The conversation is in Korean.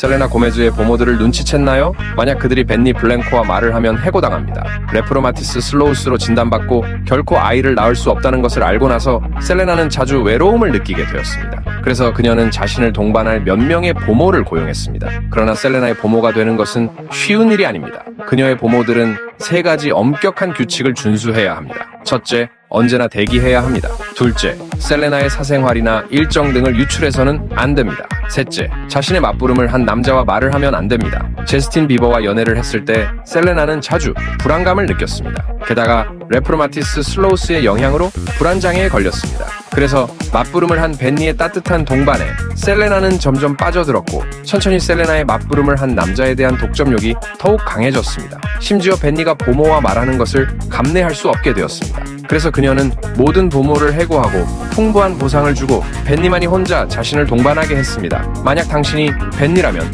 셀레나 고메즈의 보모들을 눈치챘나요? 만약 그들이 벤니 블랭코와 말을 하면 해고당합니다. 레프로마티스 슬로우스로 진단받고 결코 아이를 낳을 수 없다는 것을 알고 나서 셀레나는 자주 외로움을 느끼게 되었습니다. 그래서 그녀는 자신을 동반할 몇 명의 보모를 고용했습니다. 그러나 셀레나의 보모가 되는 것은 쉬운 일이 아닙니다. 그녀의 보모들은 세 가지 엄격한 규칙을 준수해야 합니다. 첫째, 언제나 대기해야 합니다. 둘째, 셀레나의 사생활이나 일정 등을 유출해서는 안 됩니다. 셋째, 자신의 맞부름을 한 남자와 말을 하면 안 됩니다. 제스틴 비버와 연애를 했을 때 셀레나는 자주 불안감을 느꼈습니다. 게다가 레프로마티스 슬로우스의 영향으로 불안장애에 걸렸습니다. 그래서 맞부름을 한 벤니의 따뜻한 동반에 셀레나는 점점 빠져들었고 천천히 셀레나의 맞부름을 한 남자에 대한 독점욕이 더욱 강해졌습니다. 심지어 벤니가 보모와 말하는 것을 감내할 수 없게 되었습니다. 그래서 그녀는 모든 보모를 해고하고 풍부한 보상을 주고 벤니만이 혼자 자신을 동반하게 했습니다. 만약 당신이 벤니라면